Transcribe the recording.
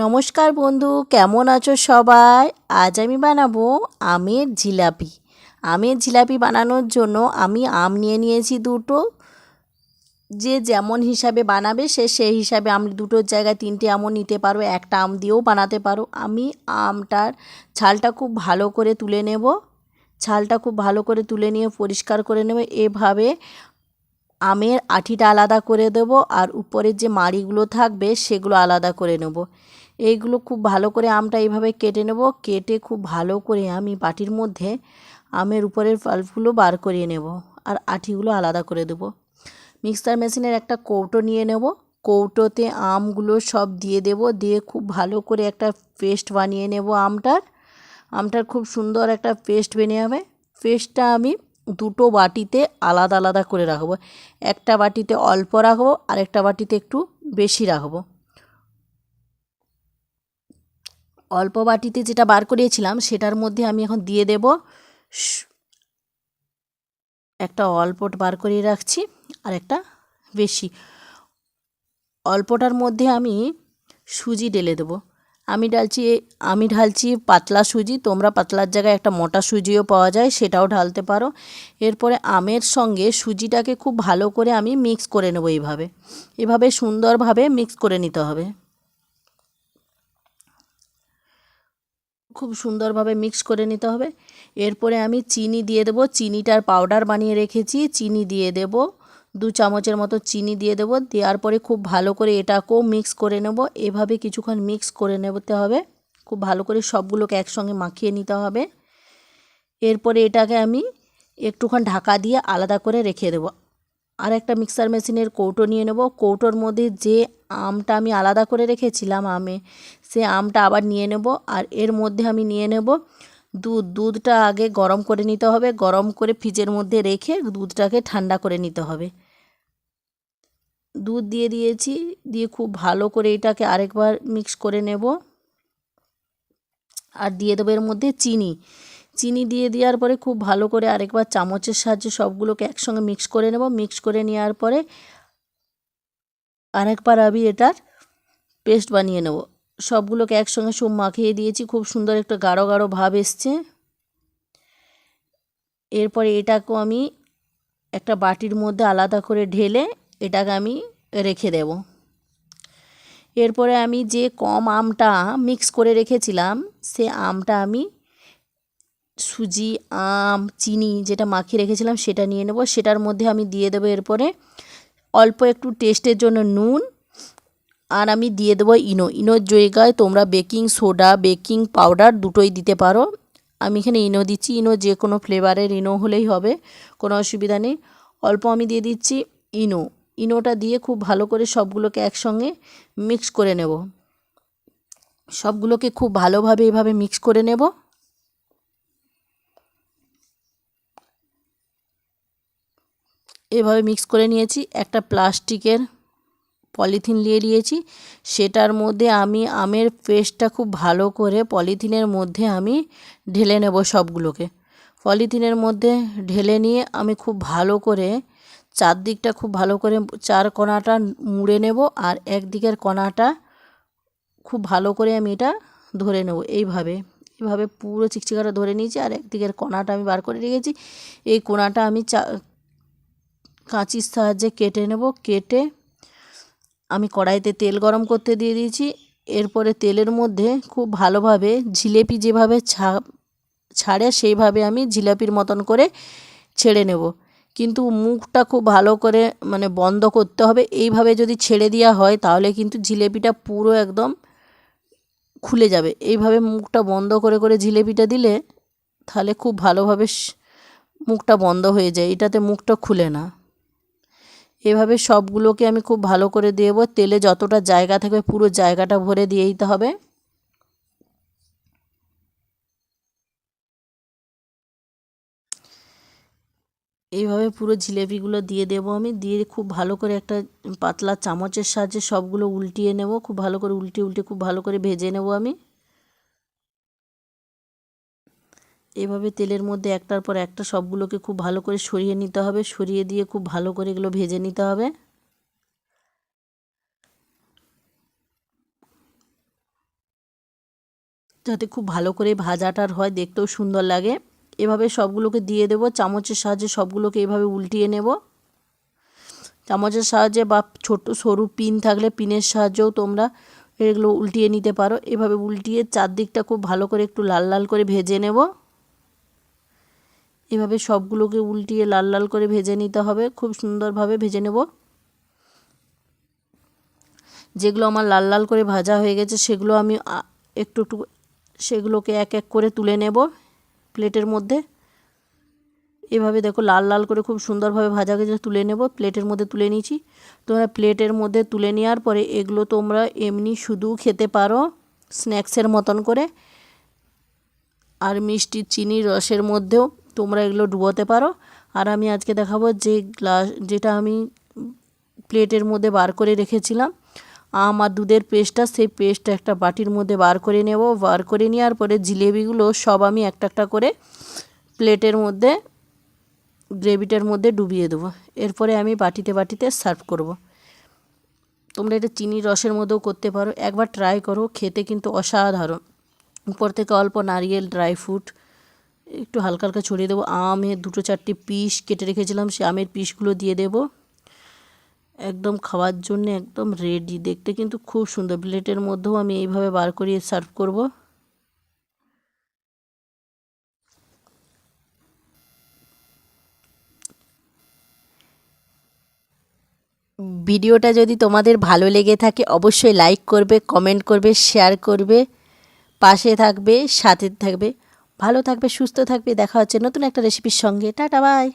নমস্কার বন্ধু, কেমন আছো সবাই? আজ আমি বানাবো আমের জিলাপি। আমের জিলাপি বানানোর জন্য আমি আম নিয়ে নিয়েছি দুটো। যে যেমন হিসাবে বানাবে সে সেই হিসাবে আমি দুটোর জায়গায় তিনটে আমও নিতে পারো, একটা আম দিয়েও বানাতে পারো। আমি আমটার ছালটা খুব ভালো করে তুলে নেব। ছালটা খুব ভালো করে তুলে নিয়ে পরিষ্কার করে নেব। এভাবে আমের আঠিটা আলাদা করে দেবো আর উপরের যে মাড়িগুলো থাকবে সেগুলো আলাদা করে নেব। এইগুলো খুব ভালো করে আমটা এইভাবে কেটে নেব। কেটে খুব ভালো করে আমি বাটির মধ্যে আমের উপরের পাল্পগুলো বার করিয়ে নেব আর আঠিগুলো আলাদা করে দেবো। মিক্সার মেশিনের একটা কৌটো নিয়ে নেব। কৌটোতে আমগুলো সব দিয়ে দেব। দিয়ে খুব ভালো করে একটা পেস্ট বানিয়ে নেব আমটার। আমটার খুব সুন্দর একটা পেস্ট বেনে হবে পেস্টটা আমি দুটো বাটিতে আলাদা আলাদা করে রাখব। একটা বাটিতে অল্প রাখব আর একটা বাটিতে একটু বেশি রাখব। অল্প বাটিতে যেটা বার করিয়েছিলাম, সেটার মধ্যে আমি এখন দিয়ে দেব। একটা অল্প বার করিয়ে রাখছি, আর একটা বেশি। অল্পটার মধ্যে আমি সুজি ঢেলে দেবো। আমি ঢালছি আমি ঢালছি পাতলা সুজি, তোমরা পাতলার জায়গায় একটা মোটা সুজিও পাওয়া যায়, সেটাও ঢালতে পারো। এরপরে আমের সঙ্গে সুজিটাকে খুব ভালো করে আমি মিক্স করে নেব এইভাবে। এভাবে সুন্দরভাবে মিক্স করে নিতে হবে। খুব সুন্দরভাবে মিক্স করে নিতে হবে। এরপরে আমি চিনি দিয়ে দেবো। চিনিটার পাউডার বানিয়ে রেখেছি। চিনি দিয়ে দেব। দু চামচের মতো চিনি দিয়ে দেবো। দেওয়ার পরে খুব ভালো করে এটাকেও মিক্স করে নেব। এভাবে কিছুক্ষণ মিক্স করে নেতে হবে। খুব ভালো করে সবগুলোকে একসঙ্গে মাখিয়ে নিতে হবে। এরপরে এটাকে আমি একটুক্ষণ ঢাকা দিয়ে আলাদা করে রেখে দেবো। আর একটা মিক্সার মেশিনের কৌটো নিয়ে নেব। কৌটোর মধ্যে যে আমটা আমি আলাদা করে রেখেছিলাম আমে, সে আমটা আবার নিয়ে নেব আর এর মধ্যে আমি নিয়ে নেব দুধ। দুধটা আগে গরম করে নিতে হবে, গরম করে ফ্রিজের মধ্যে রেখে দুধটাকে ঠান্ডা করে নিতে হবে। দুধ দিয়ে দিয়েছি, দিয়ে খুব ভালো করে এটাকে আরেকবার মিক্স করে নেব। আর দিয়ে দেবো এর মধ্যে চিনি। চিনি দিয়ে দেওয়ার পরে খুব ভালো করে আরেকবার চামচের সাহায্যে সবগুলোকে একসঙ্গে মিক্স করে নেব। মিক্স করে নেওয়ার পরে আরেকবার আমি এটার পেস্ট বানিয়ে নেব। সবগুলোকে একসঙ্গে সব মাখিয়ে দিয়েছি। খুব সুন্দর একটা গাঢ় গাঢ় ভাব এসছে। এরপরে এটাকেও আমি একটা বাটির মধ্যে আলাদা করে ঢেলে এটাকে আমি রেখে দেব। এরপরে আমি যে কম আমটা মিক্স করে রেখেছিলাম, সে আমটা আমি সুজি, আম, চিনি যেটা মাখিয়ে রেখেছিলাম সেটা নিয়ে নেব। সেটার মধ্যে আমি দিয়ে দেবো এরপরে অল্প একটু টেস্টের জন্য নুন আর আমি দিয়ে দেবো ইনো। ইনোর জায়গায় তোমরা বেকিং সোডা, বেকিং পাউডার দুটোই দিতে পারো। আমি এখানে ইনো দিচ্ছি। ইনো যে কোনো ফ্লেভারের ইনো হলেই হবে, কোনো অসুবিধা নেই। অল্প আমি দিয়ে দিচ্ছি ইনো। ইনোটা দিয়ে খুব ভালো করে সবগুলোকে একসঙ্গে মিক্স করে নেব। সবগুলোকে খুব ভালোভাবে এভাবে মিক্স করে নেব। এভাবে মিক্স করে নিয়েছি। একটা প্লাস্টিকের পলিথিন নিয়ে নিয়েছি। সেটার মধ্যে আমি আমের পেস্টটা খুব ভালো করে পলিথিনের মধ্যে আমি ঢেলে নেব সবগুলোকে। পলিথিনের মধ্যে ঢেলে নিয়ে আমি খুব ভালো করে চারদিকটা খুব ভালো করে চার কণাটা মুড়ে নেব আর একদিকের কণাটা খুব ভালো করে আমি এটা ধরে নেব এইভাবে। এইভাবে পুরো চিকচিকাটা ধরে নিয়েছি আর একদিকের কণাটা আমি বার করে রেখেছি। এই কোনাটা আমি চা কাঁচির সাহায্যে কেটে নেব, কেটে আমি কড়াইতে তেল গরম করতে দিয়ে দিয়েছি। এরপরে তেলের মধ্যে খুব ভালোভাবে জিলেপি যেভাবে ছা, ছাড়ে সেইভাবে আমি জিলাপির মতন করে ছেড়ে নেব। কিন্তু মুখটা খুব ভালো করে মানে বন্ধ করতে হবে। এইভাবে যদি ছেড়ে দেওয়া হয় তাহলে কিন্তু জিলেপিটা পুরো একদম খুলে যাবে। এইভাবে মুখটা বন্ধ করে করে জিলেপিটা দিলে তাহলে খুব ভালোভাবে মুখটা বন্ধ হয়ে যায়। এটাতে মুখটা খুলে না। এভাবে সবগুলোকে আমি খুব ভালো করে দেব। তেলে যতটা জায়গা থাকবে পুরো জায়গাটা ভরে দিয়ে দিতে হবে। এইভাবে পুরো জিলেপিগুলো দিয়ে দেব আমি। দিয়ে খুব ভালো করে একটা পাতলা চামচের সাহায্যে সবগুলো উল্টিয়ে নেব। খুব ভালো করে উল্টে উল্টে খুব ভালো করে ভেজে নেব আমি। এভাবে তেলের মধ্যে একটার পর একটা সবগুলোকে খুব ভালো করে সরিয়ে নিতে হবে। সরিয়ে দিয়ে খুব ভালো করে এগুলো ভেজে নিতে হবে। যাতে খুব ভালো করে ভাজাটার হয়, দেখতেও সুন্দর লাগে। এভাবে সবগুলোকে দিয়ে দেবো। চামচের সাহায্যে সবগুলোকে এভাবে উল্টিয়ে নেব। চামচের সাহায্যে বা ছোট সরু পিন থাকলে পিনের সাহায্যেও তোমরা এগুলো উল্টিয়ে নিতে পারো। এভাবে উল্টিয়ে চারদিকটা খুব ভালো করে একটু লাল লাল করে ভেজে নেব। এভাবে সবগুলোকে উল্টিয়ে লাল লাল করে ভেজে নিতে হবে। খুব সুন্দরভাবে ভেজে নেব। যেগুলো আমার লাল লাল করে ভাজা হয়ে গেছে, সেগুলো আমি একটু একটু সেগুলোকে এক এক করে তুলে নেব প্লেটের মধ্যে। এভাবে দেখো লাল লাল করে খুব সুন্দরভাবে ভাজা গেছে, তুলে নেব, প্লেটের মধ্যে তুলে নিয়েছি। তোমরা প্লেটের মধ্যে তুলে নেওয়ার পরে এগুলো তোমরা এমনি শুধু খেতে পারো স্ন্যাক্সের মতন করে। আর মিষ্টি চিনির রসের মধ্যেও তোমরা এগুলো ডুবোতে পারো। আর আমি আজকে দেখাবো যে গ্লাস, যেটা আমি প্লেটের মধ্যে বার করে রেখেছিলাম। আম আর দুধের পেস্টটা, সেই পেস্টটা একটা বাটির মধ্যে বার করে নেব। বার করে নেওয়ার পরে জিলেবিগুলো সব আমি একটা একটা করে প্লেটের মধ্যে, গ্রেভিটার মধ্যে ডুবিয়ে দেবো। এরপরে আমি বাটিতে বাটিতে সার্ভ করব। তোমরা এটা চিনির রসের মধ্যেও করতে পারো। একবার ট্রাই করো, খেতে কিন্তু অসাধারণ। উপর থেকে অল্প নারিয়েল ড্রাই ফ্রুট একটু হালকা হালকা ছড়িয়ে দেবো। আমের দুটো চারটি পিস কেটে রেখেছিলাম, সে আমের পিসগুলো দিয়ে দেবো। একদম খাওয়ার জন্য একদম রেডি দেখতে কিন্তু খুব সুন্দর। প্লেটের মধ্যেও আমি এইভাবে বার করিয়ে সার্ভ করব। ভিডিওটা যদি তোমাদের ভালো লেগে থাকে, অবশ্যই লাইক করবে কমেন্ট করবে শেয়ার করবে, পাশে থাকবে, সাথে থাকবে। ভালো থাকবে সুস্থ থাকবে। দেখা হচ্ছে নতুন একটা রেসিপির সঙ্গে। Tata bye